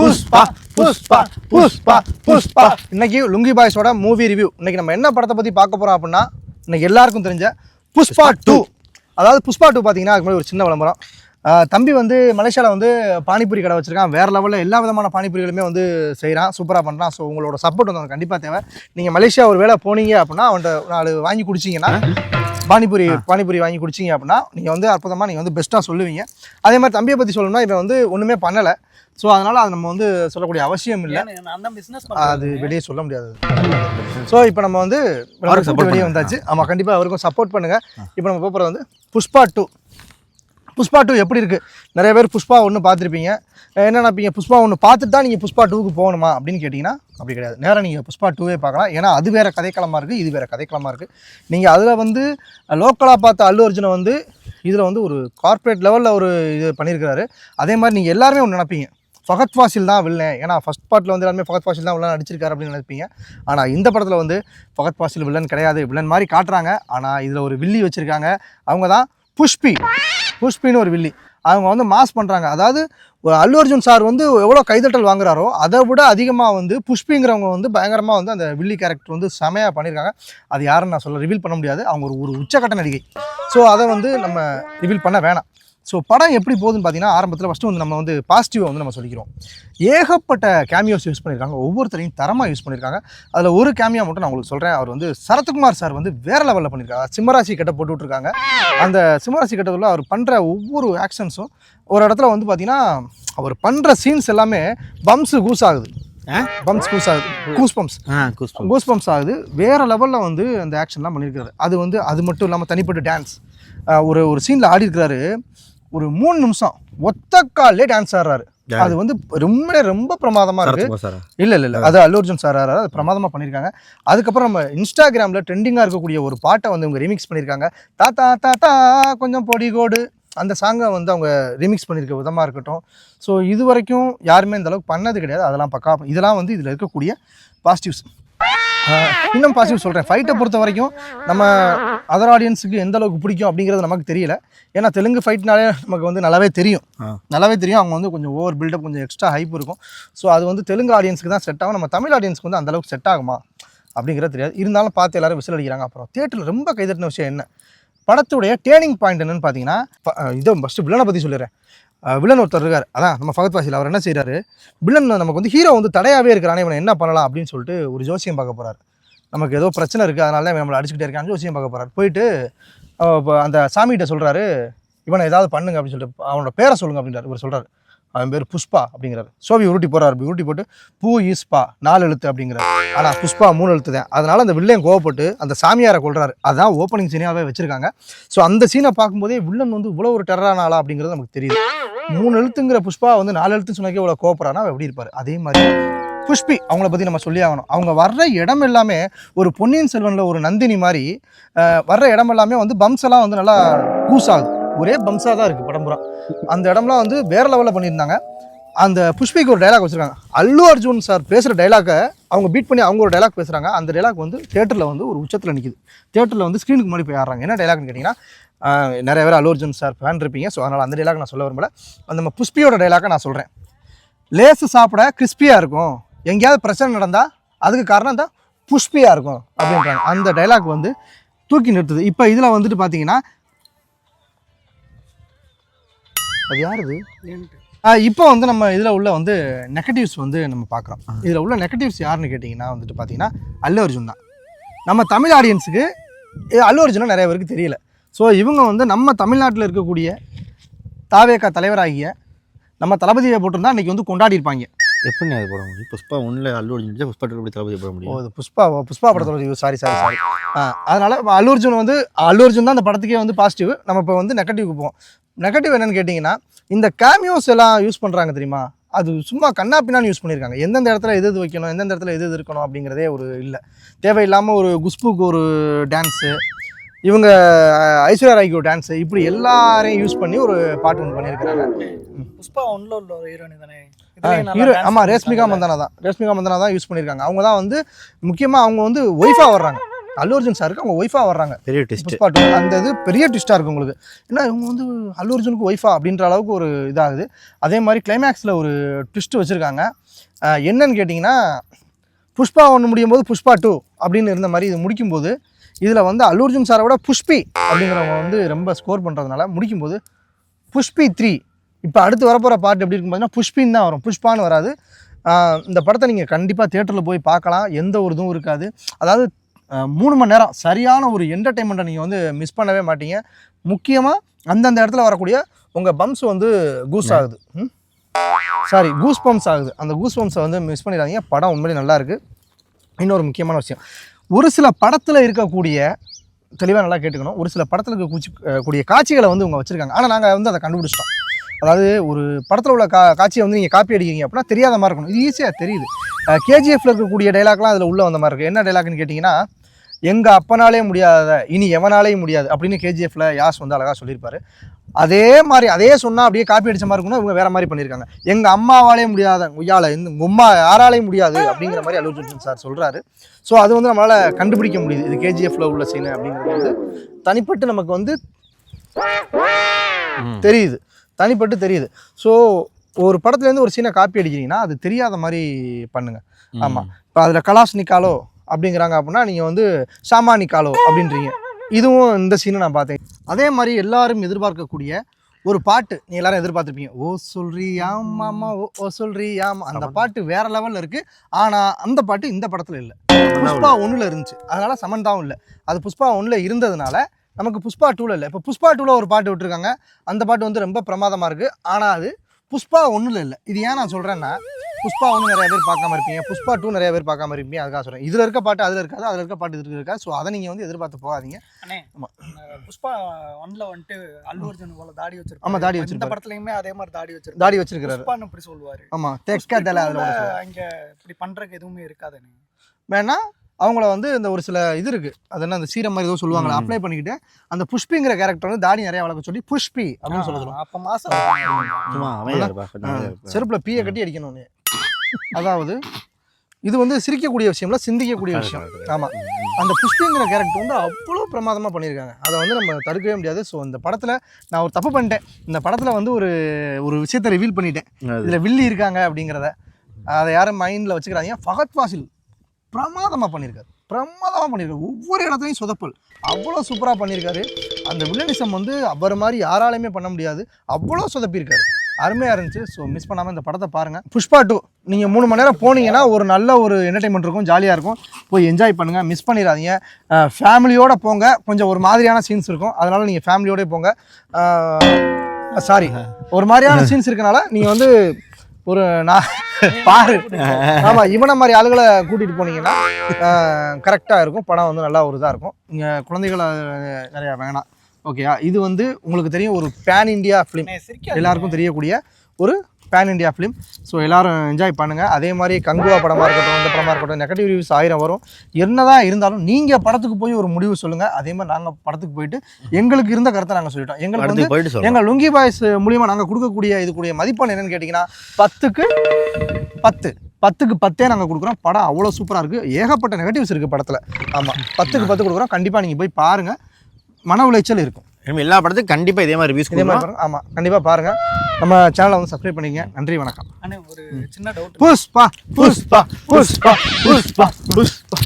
புஷ்பா புஷ்பா புஷ்பா புஷ்பா. இன்னைக்கு lungi பாய்ஸோட movie review இன்னைக்கு நம்ம என்ன படத்தை பத்தி பார்க்க போறோம் அப்படின்னா இன்னைக்கு எல்லாருக்கும் தெரிஞ்ச புஷ்பா டூ அதாவது புஷ்பா டூ பார்த்தீங்கன்னா அதுக்கு முன்னாடி ஒரு சின்ன விளம்பரம். தம்பி வந்து மலேசியாவில் வந்து பானிபூரி கடை வச்சிருக்கான். வேற லெவலில் எல்லா விதமான பானிபூரிகளுமே வந்து செய்கிறான் சூப்பராக பண்ணுறான் ஸோ உங்களோட சப்போர்ட் வந்து கண்டிப்பாக தேவை. நீங்கள் மலேசியா ஒரு வேளை போனீங்க அப்படின்னா அவன்கிட்ட நாலு வாங்கி குடிச்சிங்கன்னா பானிபூரி பானிபூரி வாங்கி குடிச்சிங்க அப்படின்னா நீங்கள் வந்து அற்புதமாக நீங்கள் வந்து பெஸ்ட்டாக சொல்லுவீங்க. அதே மாதிரி தம்பியை பற்றி சொல்லணும்னா இவன் வந்து ஒன்றுமே பண்ணலை. ஸோ அதனால் அது நம்ம வந்து சொல்லக்கூடிய அவசியம் இல்லை. அது வெளியே சொல்ல முடியாது. ஸோ இப்போ நம்ம வந்து வெளியே வந்தாச்சு. ஆமாம் கண்டிப்பாக அவருக்கும் சப்போர்ட் பண்ணுங்க. இப்போ நம்ம போகிறது வந்து புஷ்பா டூ புஷ்பா டூ எப்படி இருக்குது நிறைய பேர் புஷ்பா ஒன்று பார்த்துருப்பீங்க. என்ன நினைப்பீங்க புஷ்பா ஒன்று பார்த்துட்டு தான் நீங்கள் புஷ்பா டூக்கு போகணுமா அப்படின்னு கேட்டிங்கன்னா அப்படி கிடையாது. நேராக நீங்கள் புஷ்பா டூவே பார்க்கலாம். ஏன்னா அது வேறு கதைக்களமாக இருக்குது இது வேறு கதைக்களமாக இருக்குது நீங்கள் அதில் வந்து லோக்கலாக பார்த்த அல்லு அர்ஜுனை வந்து இதில் வந்து ஒரு கார்ப்பரேட் லெவலில் ஒரு இது பண்ணியிருக்கிறாரு அதே மாதிரி நீங்கள் எல்லாருமே ஒன்று நினைப்பீங்க. ஃபகத் ஃபாசில் தான் வில்லன். ஏன்னா ஃபஸ்ட் பார்ட்டில் வந்து எல்லாருமே ஃபகத் ஃபாசில் தான் வில்லன் நடிச்சிருக்காரு அப்படின்னு நினைப்பீங்க. ஆனால் இந்த படத்தில் வந்து ஃபகத் ஃபாசில் வில்லன் கிடையாது. வில்லன் மாதிரி காட்டுறாங்க. ஆனால் இதில் ஒரு வில்லி வச்சுருக்காங்க. அவங்க தான் புஷ்பி. புஷ்பின்னு ஒரு வில்லி. அவங்க வந்து மாஸ் பண்ணுறாங்க அதாவது ஒரு அல்லு அர்ஜுன் சார் வந்து எவ்வளோ கைதட்டல் வாங்குறாரோ அதை விட அதிகமாக வந்து புஷ்பிங்கிறவங்க வந்து பயங்கரமாக வந்து அந்த வில்லி கேரக்டர் வந்து செமையாக பண்ணியிருக்காங்க அது யாருன்னு நான் சொல்ல ரிவீல் பண்ண முடியாது. அவங்க ஒரு ஒரு உச்சக்கட்ட நடிகை. ஸோ அதை வந்து நம்ம ரிவீல் பண்ண வேணாம். ஸோ படம் எப்படி போகுதுன்னு பார்த்தீங்கன்னா ஆரம்பத்தில் ஃபஸ்ட்டு வந்து நம்ம வந்து பாசிட்டிவாக வந்து நம்ம சொல்லிக்கிறோம். ஏகப்பட்ட கேமியோஸ் யூஸ் பண்ணியிருக்காங்க. ஒவ்வொருத்தரையும் தரமாக யூஸ் பண்ணியிருக்காங்க. அதில் ஒரு கேமியா மட்டும் நான் உங்களுக்கு சொல்கிறேன் அவர் வந்து சரத்குமார் சார் வந்து வேற லெவலில் பண்ணியிருக்காங்க சிம்மராசி கட்ட போட்டு விட்ருக்காங்க அந்த சிம்மராசி கட்டத்தில் அவர் பண்ணுற ஒவ்வொரு ஆக்ஷன்ஸும் ஒரு இடத்துல வந்து பார்த்தீங்கன்னா அவர் பண்ணுற சீன்ஸ் எல்லாமே பம்ஸு கூஸ் ஆகுது. பம்ஸ் கூஸ் ஆகுது. கூஸ் பம்ப்ஸ் கூஸ் பம்ப்ஸ் ஆகுது. வேற லெவலில் வந்து அந்த ஆக்ஷன்லாம் பண்ணியிருக்காரு. அது வந்து அது மட்டும் இல்லாமல் தனிப்பட்ட டான்ஸ் ஒரு ஒரு சீனில் ஆடி இருக்கிறாரு ஒரு மூணு நிமிஷம் ஒத்த காலே டான்ஸ் ஆடுறாரு? அது வந்து ரொம்ப ரொம்ப பிரமாதமாக இருக்கு. இல்ல இல்ல இல்ல. அது அல்லு அர்ஜுன் சார் ஆறாரு அது பிரமாதமா பண்ணியிருக்காங்க அதுக்கப்புறம் நம்ம இன்ஸ்டாகிராம்ல ட்ரெண்டிங்கா இருக்கக்கூடிய ஒரு பாட்டை வந்து இவங்க ரிமிக்ஸ் பண்ணியிருக்காங்க தாத்தா தாத்தா கொஞ்சம் பொடிகோடு அந்த சாங்கை வந்து அவங்க ரிமிக்ஸ் பண்ணியிருக்க விதமாக இருக்கட்டும். ஸோ இது வரைக்கும் யாருமே இந்த அளவுக்கு பண்ணது கிடையாது. அதெல்லாம் பக்கா இதெல்லாம் வந்து இதில் இருக்கக்கூடிய பாசிட்டிவ்ஸ் இன்னும் பாசிட்டிவ் சொல்கிறேன் ஃபைட்டை பொறுத்த வரைக்கும் நம்ம அதர் ஆடியன்ஸுக்கு எந்த அளவுக்கு பிடிக்கும் அப்படிங்கிறது நமக்கு தெரியல. ஏன்னா தெலுங்கு ஃபைட்னாலே நமக்கு வந்து நல்லாவே தெரியும். நல்லாவே தெரியும். அவங்க வந்து கொஞ்சம் ஓவர் பில்டப் கொஞ்சம் எக்ஸ்ட்ரா ஹைப் இருக்கும். ஸோ அது வந்து தெலுங்கு ஆடியன்ஸ்க்கு தான் செட் ஆகும். நம்ம தமிழ் ஆடியன்ஸ்க்கு வந்து அந்த அளவுக்கு செட் ஆகுமா அப்படிங்கிறது தெரியாது. இருந்தாலும் பார்த்து எல்லாரும் விசில் அடிக்கிறாங்க. அப்புறம் தேட்டரில் ரொம்ப கைதட்டின விஷயம் என்ன? படத்துடைய டேர்னிங் பாயிண்ட் என்னன்னு பார்த்தீங்கன்னா இதை ஃபஸ்ட்டு வில்லனை பற்றி சொல்லிடுறேன். வில்லன் ஒருத்தர் இருக்கார். அதான் நம்ம ஃபகத் வாசில் அவர் என்ன செய்கிறாரு வில்லன் நமக்கு வந்து ஹீரோ வந்து தடையாகவே இருக்கிறானே இவனை என்ன பண்ணலாம் அப்படின்னு சொல்லிட்டு ஒரு ஜோசியம் பார்க்க போகிறார் நமக்கு ஏதோ பிரச்சனை இருக்குது அதனால தான் நம்மளை அடிச்சுக்கிட்டே இருக்கான்னு ஜோசியம் பார்க்க போகிறார் போயிட்டு அந்த சாமிகிட்ட சொல்கிறாரு இவனை ஏதாவது பண்ணுங்க அப்படின்னு சொல்லிட்டு அவனோட பேரை சொல்லுங்க அப்படின்றார். இவர் சொல்கிறாரு அவன் பேர் புஷ்பா அப்படிங்கிறார். சோவி உருட்டி போகிறார் உருட்டி போட்டு பூ ஈஸ்பா நாலு எழுத்து அப்படிங்கிறார். ஆனால் புஷ்பா மூணு எழுத்து தான் அதனால் அந்த வில்லன் கோவப்பட்டு அந்த சாமியாரை கொள்றாரு அதான் ஓப்பனிங் சீனாகவே வச்சிருக்காங்க. ஸோ அந்த சீனை பார்க்கும்போதே வில்லன் வந்து இவ்வளோ ஒரு டெரரான ஆளா அப்படிங்கிறது நமக்கு தெரியுது. மூணு எழுத்துங்கிற புஷ்பா வந்து நாலு எழுத்துன்னு சொன்னாக்கே இவ்வளோ கோவப்படுறானா அவன் எப்படி இருப்பார்? அதே மாதிரி புஷ்பி அவங்கள பற்றி நம்ம சொல்லி ஆகணும். அவங்க வர்ற இடம் எல்லாமே ஒரு பொன்னியின் செல்வனில் ஒரு நந்தினி மாதிரி வர்ற இடம் எல்லாமே வந்து பம்ஸ் எல்லாம் வந்து நல்லா கூஸ் ஆகுது. ஒரே பம்ஸாக தான் இருக்குது படம் பூரா. அந்த இடம்லாம் வந்து வேறு லெவலில் பண்ணியிருந்தாங்க. அந்த புஷ்பிக்கு ஒரு டைலாக் வச்சுருக்காங்க. அல்லு அர்ஜுன் சார் பேசுகிற டைலாக்கை அவங்க பீட் பண்ணி அவங்க ஒரு டைலாக் பேசுகிறாங்க அந்த டைலாக் வந்து தேட்டரில் வந்து ஒரு உச்சத்தில் நிற்கிது தேட்டரில் வந்து ஸ்க்ரீனுக்கு முன்னாடி போய் ஆடுறாங்க. என்ன டைலாக்னு கேட்டிங்கன்னா நிறைய பேர் அல்லு அர்ஜுன் சார் ஃபேன் இருப்பீங்க. ஸோ அதனால் அந்த டைலாக் நான் சொல்ல விரும்பல. அந்த நம்ம புஷ்பியோட டைலாக்கை நான் சொல்கிறேன் லேசு சாப்பிட கிறிஸ்பியாக இருக்கும். எங்கேயாவது பிரச்சனை நடந்தால் அதுக்கு காரணம் தான் புஷ்பியாக இருக்கும் அப்படின்றாங்க. அந்த டைலாக் வந்து தூக்கி நிறுத்துது. இப்போ இதில் வந்துட்டு பார்த்தீங்கன்னா அது யாருது? இப்போ வந்து நம்ம இதில் உள்ள வந்து நெகட்டிவ்ஸ் வந்து நம்ம பார்க்குறோம். இதில் உள்ள நெகட்டிவ்ஸ் யாருன்னு கேட்டிங்கன்னா வந்துட்டு பார்த்தீங்கன்னா அல்லு அர்ஜுன் தான். நம்ம தமிழ் ஆடியன்ஸுக்கு அல்லு அர்ஜுனா நிறைய பேருக்கு தெரியல. ஸோ இவங்க வந்து நம்ம தமிழ்நாட்டில் இருக்கக்கூடிய தாவேக்கா தலைவராகிய நம்ம தளபதியை போட்டிருந்தா இன்னைக்கு வந்து கொண்டாடி இருப்பாங்க எப்படி அது போட முடியும்? புஷ்பா ஒன்றில் அல்லு அர்ஜுன் புஷ்பா எப்படி தளபதி போட ஓ முடியும் இது புஷ்பா புஷ்பா படத்தோட சாரி சாரி சாரி அதனால அல்லு அர்ஜுன் வந்து அல்லு அர்ஜுன் தான் அந்த படத்துக்கே வந்து பாசிட்டிவ் நம்ம இப்போ வந்து நெகட்டிவ்க்கு போவோம். நெகட்டிவ் என்னன்னு கேட்டிங்கன்னா இந்த கேமியோஸ் எல்லாம் யூஸ் பண்ணுறாங்க தெரியுமா? அது சும்மா கண்ணா பின்னான்னு யூஸ் பண்ணியிருக்காங்க எந்தெந்த இடத்துல எது எது வைக்கணும் எந்தெந்த இடத்துல எது எது இருக்கணும் அப்படிங்கிறதே ஒரு இல்லை. தேவையில்லாமல் ஒரு குஷ்புக்கு ஒரு டான்ஸு இவங்க ஐஸ்வர்யா ராய்க்கு ஒரு டான்ஸு இப்படி எல்லாரையும் யூஸ் பண்ணி ஒரு பாட்டு ஒன்று பண்ணியிருக்கிறாங்க புஷ்பா ஒன்ல உள்ள ஒரு ஹீரோனி தானே ஹீரோ ஆமாம் ரேஷ்மிகா மந்தனா தான். ரேஷ்மிகா மந்தனா தான் யூஸ் பண்ணியிருக்காங்க அவங்க தான் வந்து முக்கியமாக அவங்க வந்து ஒய்ஃபாக வர்றாங்க. அல்லு அர்ஜுன் சாருக்கு அவங்க ஒய்ஃபாக வர்றாங்க. பெரிய டெஸ்ட் புஷ்பா டூ அந்த இது பெரிய ட்விஸ்ட்டாக இருக்குது உங்களுக்கு. ஏன்னா இவங்க வந்து அல்லு அர்ஜுனுக்கு ஒய்ஃபா அப்படின்ற அளவுக்கு ஒரு இதாகுது. அதே மாதிரி கிளைமேக்ஸில் ஒரு ட்விஸ்ட் வச்சுருக்காங்க. என்னன்னு கேட்டிங்கன்னா புஷ்பா ஒன்று முடியும் போது புஷ்பா டூ அப்படின்னு இருந்த மாதிரி இது முடிக்கும்போது இதில் வந்து அல்லு அர்ஜுன் சாரை விட புஷ்பி அப்படிங்கிறவங்க வந்து ரொம்ப ஸ்கோர் பண்ணுறதுனால முடிக்கும்போது புஷ்பி த்ரீ இப்போ அடுத்து வரப்போகிற பாட்டு எப்படி இருக்கும் பார்த்தீங்கன்னா புஷ்பின்னு தான் வரும். புஷ்பான்னு வராது. இந்த படத்தை நீங்கள் கண்டிப்பாக தேட்டரில் போய் பார்க்கலாம். எந்த ஒரு இதுவும் இருக்காது. அதாவது மூணு மணி நேரம் சரியான ஒரு என்டர்டெயின்மெண்ட்டை நீங்கள் வந்து மிஸ் பண்ணவே மாட்டீங்க. முக்கியமாக அந்தந்த இடத்துல வரக்கூடிய உங்கள் பம்ப்ஸ் வந்து கூஸ் ஆகுது. சாரி கூஸ் பம்ப்ஸ் ஆகுது. அந்த கூஸ் பம்ப்ஸை வந்து மிஸ் பண்ணிடாதீங்க. படம் உண்மையிலே நல்லா இருக்குது இன்னொரு முக்கியமான விஷயம். ஒரு சில படத்தில் இருக்கக்கூடிய தெளிவாக நல்லா கேட்டுக்கணும். ஒரு சில படத்தில் இருக்க கூடிய காட்சிகளை வந்து இவங்க வச்சுருக்காங்க. ஆனால் நாங்கள் வந்து அதை கண்டுபிடிச்சிட்டோம். அதாவது ஒரு படத்தில் உள்ள கா காட்சியை வந்து நீங்கள் காப்பி அடிக்கிறீங்க அப்படின்னா தெரியாத மாதிரி இருக்கணும். இது ஈஸியாக தெரியுது. கேஜிஎஃப்ல இருக்கக்கூடிய டைலாக்லாம் அதில் உள்ளே வந்த மாதிரி இருக்குது என்ன டைலாக்னு கேட்டிங்கன்னா எங்கள் அப்பனாலே முடியாத இனி எவனாலேயும் முடியாது அப்படின்னு கேஜிஎஃப்ல யாஸ் வந்து அழகாக சொல்லியிருப்பாரு. அதே மாதிரி அதே சொன்னால் அப்படியே காப்பி அடிச்ச மாதிரி இருக்கணும் இவங்க வேற மாதிரி பண்ணியிருக்காங்க. எங்கள் அம்மாவாலே முடியாத உய்யால இந்த உங்க அம்மா யாராலையும் முடியாது அப்படிங்கிற மாதிரி அர்ஜுன் சார் சொல்கிறாரு ஸோ அது வந்து நம்மளால் கண்டுபிடிக்க முடியுது. இது கேஜிஎஃப்ல உள்ள சீனு அப்படிங்கிறது வந்து தனிப்பட்டு நமக்கு வந்து தெரியுது. தனிப்பட்டு தெரியுது. ஸோ ஒரு படத்துலேருந்து ஒரு சீனை காப்பி அடிக்கிறீங்கன்னா அது தெரியாத மாதிரி பண்ணுங்க. ஆமாம் இப்போ அதில் கலாஸ் நிக்காலோ அப்படிங்கிறாங்க அப்படின்னா நீங்கள் வந்து ஷாமா நிக்காலோ அப்படின்றீங்க. இதுவும் இந்த சீனை நான் பார்த்தேன். அதே மாதிரி எல்லாரும் எதிர்பார்க்கக்கூடிய ஒரு பாட்டு நீ எல்லாரும் எதிர்பார்த்துருப்பீங்க. ஓ சொல்றியா மாமா ஓ ஓ சொல்றியாமா அந்த பாட்டு வேற லெவலில் இருக்கு. ஆனால் அந்த பாட்டு இந்த படத்தில் இல்லை. புஷ்பா ஒன்றில் இருந்துச்சு. அதனால சமந்தாவும் இல்லை. அது புஷ்பா ஒன்றில் இருந்ததுனால நமக்கு புஷ்பா டூவில் இல்லை. இப்போ புஷ்பா டூவில் ஒரு பாட்டு விட்டுருக்காங்க. அந்த பாட்டு வந்து ரொம்ப பிரமாதமாக இருக்குது ஆனால் அது புஷ்பா ஒன்றில் இல்லை. இது ஏன் நான் சொல்கிறேன்னா புஷ்பா ஒன்று நிறைய பேர் பார்க்காம இருப்பீங்க. புஷ்பா டூ நிறைய பேர் பார்க்காம இருப்பீங்க. அதுக்காக சொல்கிறேன் இதில் இருக்க பாட்டு அதில் இருக்காது. அதில் இருக்க பாட்டு இதில் இருக்காது. ஸோ அதை நீங்கள் வந்து எதிர்பார்த்து போகாதீங்க. அண்ணே ஆமா. இந்த புஷ்பா ஒன்ல வந்துட்டு அல்லு அர்ஜுன் போல தாடி வச்சிருப்பாரு. ஆமா, தாடி இந்த வச்சிருப்பாரு. படத்துலயுமே அதே மாதிரி தாடி வச்சிருப்பாரு. தாடி வச்சிருக்கிறாரு. புஷ்பான்னு இப்படி சொல்லுவாரு. ஆமாம் தெக்க தலை அதில் இங்க இப்படி பண்றதுக்கு எதுவுமே இருக்காதுண்ணே. வேணா அவங்கள வந்து இந்த ஒரு சில இது இருக்குது அது என்ன அந்த சீரம் மாதிரி ஏதோ சொல்லுவாங்களா. அப்ளை பண்ணிக்கிட்டு அந்த புஷ்பிங்கிற கேரக்டர் வந்து தாடி நிறைய வளர்க்க சொல்லி புஷ்பி அப்படின்னு சொல்ல சொல்லுவாங்க அப்ப மாசம். செருப்புல பீயை கட்டி அடிக்கணும் நீ. அதாவது இது வந்து சிரிக்கக்கூடிய விஷயம்ல சிந்திக்கக்கூடிய விஷயம். ஆமா. அந்த புஷ்பிங்கிற கேரக்டர் வந்து அவ்வளோ பிரமாதமாக பண்ணியிருக்காங்க அதை வந்து நம்ம தடுக்கவே முடியாது. ஸோ இந்த படத்தில் நான் ஒரு தப்பு பண்ணிட்டேன். இந்த படத்தில் வந்து ஒரு ஒரு விஷயத்தை ரிவீல் பண்ணிட்டேன். இதில் வில்லி இருக்காங்க அப்படிங்கிறத அதை யாரும் மைண்டில் வச்சுக்கிறாங்க ஃபகத் ஃபாசில் பிரமாதமாக பண்ணியிருக்காரு பிரமாதமாக பண்ணியிருக்காரு ஒவ்வொரு இடத்துலையும் சொதப்பல். அவ்வளோ சூப்பராக பண்ணியிருக்காரு அந்த வில்லனிசம் வந்து அவர் மாதிரி யாராலையுமே பண்ண முடியாது. அவ்வளோ சொதப்பியிருக்காரு. அருமையாக இருந்துச்சு. ஸோ மிஸ் பண்ணாமல் இந்த படத்தை பாருங்கள் புஷ்பா டூ நீங்கள் மூணு மணி நேரம் போனீங்கன்னா ஒரு நல்ல ஒரு என்டர்டைன்மெண்ட் இருக்கும் ஜாலியாக இருக்கும். போய் என்ஜாய் பண்ணுங்கள் மிஸ் பண்ணிடாதீங்க. ஃபேமிலியோடு போங்க. கொஞ்சம் ஒரு மாதிரியான சீன்ஸ் இருக்கும். அதனால் நீங்கள் ஃபேமிலியோட போங்க. சாரி ஒரு மாதிரியான சீன்ஸ் இருக்கனால நீங்கள் வந்து ஒரு நான் பாரு. ஆமா இவனை மாதிரி ஆளுகளை கூட்டிட்டு போனீங்கன்னா கரெக்டாக இருக்கும். படம் வந்து நல்லா ஒரு இதாக இருக்கும். இங்கே குழந்தைகளை நிறையா வேணாம். ஓகேயா இது வந்து உங்களுக்கு தெரியும் ஒரு பேன் இந்தியா ஃபிலிம். எல்லாருக்கும் தெரியக்கூடிய ஒரு பேன் இந்தியா ஃபிலிம் ஸோ எல்லாரும் என்ஜாய் பண்ணுங்க. அதே மாதிரி கங்குவா படமாக இருக்கட்டும் இந்த படமாக இருக்கட்டும் நெகட்டிவ் ரிவ்யூஸ் ஆயிரம் வரும். என்னதான் இருந்தாலும் நீங்கள் படத்துக்கு போய் ஒரு முடிவு சொல்லுங்க. அதே மாதிரி நாங்கள் படத்துக்கு போயிட்டு எங்களுக்கு இருந்த கருத்தை நாங்கள் சொல்லிட்டோம். எங்களுக்கு வந்து எங்கள் லுங்கி பாய்ஸ் மூலியமா நாங்கள் கொடுக்கக்கூடிய இதுக்குரிய மதிப்பெண் என்னன்னு கேட்டிங்கன்னா பத்துக்கு பத்து. பத்துக்கு பத்தே நாங்கள் கொடுக்குறோம். படம் அவ்வளோ சூப்பராக இருக்குது ஏகப்பட்ட நெகட்டிவ்ஸ் இருக்குது படத்தில். ஆமாம் பத்துக்கு பத்து கொடுக்குறோம். கண்டிப்பாக நீங்கள் போய் பாருங்கள் மன உளைச்சல் இருக்கும். எல்லா படத்துக்கும் கண்டிப்பா இதே மாதிரி ரிவ்யூஸ் இதே மாதிரி பாருங்க ஆமாம் கண்டிப்பாக பாருங்கள் நம்ம சேனலை வந்து சப்ஸ்கிரைப் பண்ணிக்கங்க. நன்றி வணக்கம். அண்ணே ஒரு சின்ன டவுட் புஷ்பா புஷ்பா புஷ்பா புஷ்பா புஷ்பா.